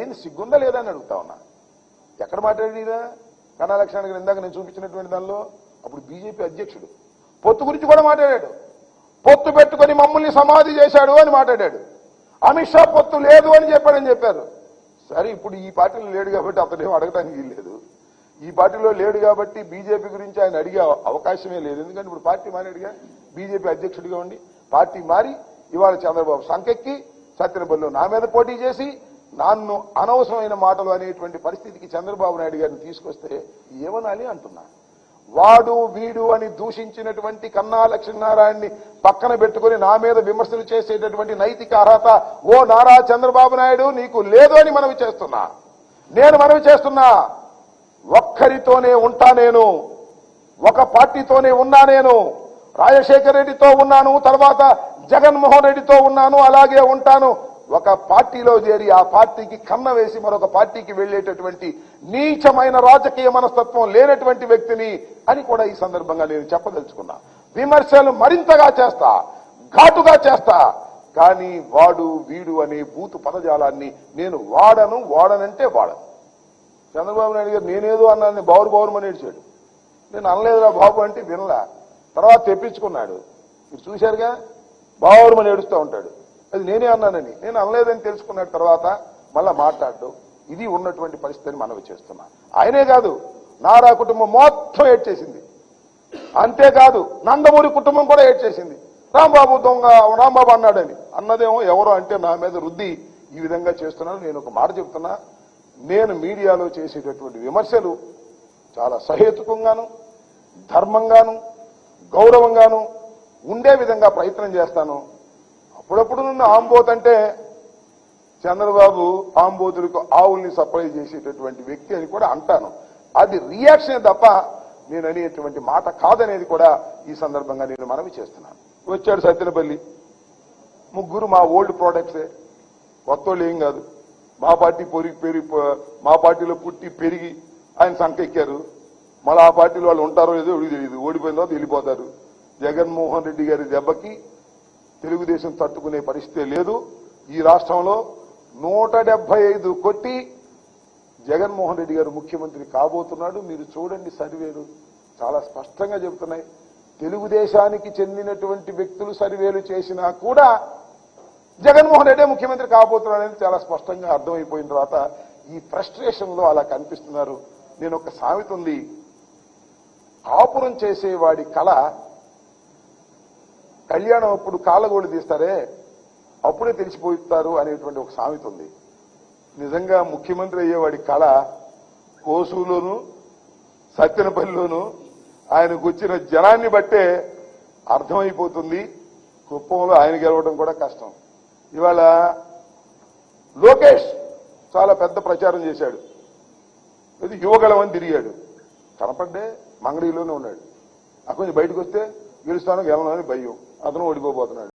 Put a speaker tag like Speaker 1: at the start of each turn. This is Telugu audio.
Speaker 1: ఏం సిగ్గుందా లేదా అని అడుగుతా ఉన్నా. ఎక్కడ మాట్లాడినా కన్నా లక్ష్మణ్ గారు ఇందాక నేను చూపించినటువంటి దానిలో అప్పుడు బీజేపీ అధ్యక్షుడు. పొత్తు గురించి కూడా మాట్లాడాడు. పొత్తు పెట్టుకొని మమ్మల్ని సమాధి చేశాడు అని మాట్లాడాడు. అమిత్ షా పొత్తు లేదు అని చెప్పాడని చెప్పారు. సరే ఇప్పుడు ఈ పార్టీలో లేడు కాబట్టి అతనేం అడగటానికి లేదు ఈ పార్టీలో లేడు కాబట్టి బీజేపీ గురించి ఆయన అడిగే అవకాశమే లేదు. ఎందుకంటే ఇప్పుడు పార్టీ మారాడుగా. బీజేపీ అధ్యక్షుడిగా ఉండి పార్టీ మారి ఇవాళ చంద్రబాబు సంకెక్కి సత్యనపల్లిలో నా మీద పోటీ చేసి నన్ను అనవసరమైన మాటలు అనేటువంటి పరిస్థితికి చంద్రబాబు నాయుడు గారిని తీసుకొస్తే ఏమనాలి అంటున్నా. వాడు వీడు అని దూషించినటువంటి కన్నా లక్ష్మీనారాయణని పక్కన పెట్టుకుని నా మీద విమర్శలు చేసేటటువంటి నైతిక అర్హత ఓ నారా చంద్రబాబు నాయుడు నీకు లేదు అని మనవి చేస్తున్నా. నేను మనవి చేస్తున్నా. ఒక్కరితోనే ఉంటా నేను. ఒక పార్టీతోనే ఉన్నా నేను. రాజశేఖర రెడ్డితో ఉన్నాను. తర్వాత జగన్మోహన్ రెడ్డితో ఉన్నాను. అలాగే ఉంటాను. ఒక పార్టీలో చేరి ఆ పార్టీకి కన్న వేసి మరొక పార్టీకి వెళ్ళేటటువంటి నీచమైన రాజకీయ మనస్తత్వం లేనటువంటి వ్యక్తిని అని కూడా ఈ సందర్భంగా నేను చెప్పదలుచుకున్నా. విమర్శలు మరింతగా చేస్తా ఘాటుగా చేస్తా. కానీ వాడు వీడు అనే బూతు పదజాలాన్ని నేను వాడను వాడనంటే వాడను. చంద్రబాబు నాయుడు గారు నేనేదో అన్నాను బౌరు బౌరుమని ఏడ్చాడు. నేను అనలేదురా బాబు అంటే వినలా. తర్వాత తెప్పించుకున్నాడు. మీరు చూశారుగా? బావురమని ఏడుస్తూ ఉంటాడు. అది నేనే అన్నానని. నేను అనలేదని తెలుసుకున్న తర్వాత మళ్ళా మాట్లాడు. ఇది ఉన్నటువంటి పరిస్థితిని మనవి చేస్తున్నా. ఆయనే కాదు నారా కుటుంబం మొత్తం ఏడ్చేసింది. అంతేకాదు నందమూరి కుటుంబం కూడా ఏడ్చేసింది. రాంబాబు దొంగ రాంబాబు అన్నాడని. అన్నదేమో ఎవరో అంటే నా మీద రుద్ది ఈ విధంగా చేస్తున్నాను నేను ఒక మాట చెప్తున్నా. నేను మీడియాలో చేసేటటువంటి విమర్శలు చాలా సహేతుకంగాను ధర్మంగాను గౌరవంగాను ఉండే విధంగా ప్రయత్నం చేస్తాను. అప్పుడప్పుడు నన్ను ఆంబోత్ అంటే చంద్రబాబు ఆంబోతులకు ఆవుల్ని సప్లై చేసేటటువంటి వ్యక్తి అని కూడా అంటాను. అది రియాక్షన్ తప్ప నేను అనేటువంటి మాట కాదనేది కూడా ఈ సందర్భంగా నేను మనవి చేస్తున్నాను. వచ్చాడు సత్యనపల్లి. ముగ్గురు మా ఓల్డ్ ప్రోడక్ట్సే. కొత్త వాళ్ళు ఏం కాదు. మా పార్టీ పొరిగి పెరిగి మా పార్టీలో పుట్టి పెరిగి ఆయన సంకెక్కారు. మళ్ళీ ఆ పార్టీలో వాళ్ళు ఉంటారో లేదో తెలియదు. ఓడిపోయిన తర్వాత వెళ్ళిపోతారు. జగన్మోహన్ రెడ్డి గారి దెబ్బకి తెలుగుదేశం తట్టుకునే పరిస్థితి లేదు. ఈ రాష్ట్రంలో నూట డెబ్బై ఐదు కొట్టి జగన్మోహన్ రెడ్డి గారు ముఖ్యమంత్రి కాబోతున్నాడు. మీరు చూడండి సర్వేలు చాలా స్పష్టంగా చెబుతున్నాయి. తెలుగుదేశానికి చెందినటువంటి వ్యక్తులు సర్వేలు చేసినా కూడా జగన్మోహన్ రెడ్డే ముఖ్యమంత్రి కాబోతున్నాడని చాలా స్పష్టంగా అర్థమైపోయిన తర్వాత ఈ ఫ్రస్ట్రేషన్లో అలా కనిపిస్తున్నారు. నేను ఒక సామెత ఉంది. కాపురం చేసేవాడి కళ కళ్యాణం అప్పుడు కాళ్ళగోళ్ళు తీస్తారే? అప్పుడే తెలిసిపోతారు అనేటువంటి ఒక సామెత ఉంది. నిజంగా ముఖ్యమంత్రి అయ్యేవాడి కళ కోసులోను సత్యనపల్లిలోను ఆయనకు వచ్చిన జనాన్ని బట్టే అర్థమైపోతుంది. కుప్పంలో ఆయన గెలవడం కూడా కష్టం. ఇవాళ లోకేష్ చాలా పెద్ద ప్రచారం చేశాడు. ఇది యువగలమని తిరిగాడు. కనపడ్డే మంగళీలోనే ఉన్నాడు. ఆ నుంచి బయటకు వస్తే గెలుస్తాను గెలవను భయం. అతను ఓడిపోబోతున్నాడు.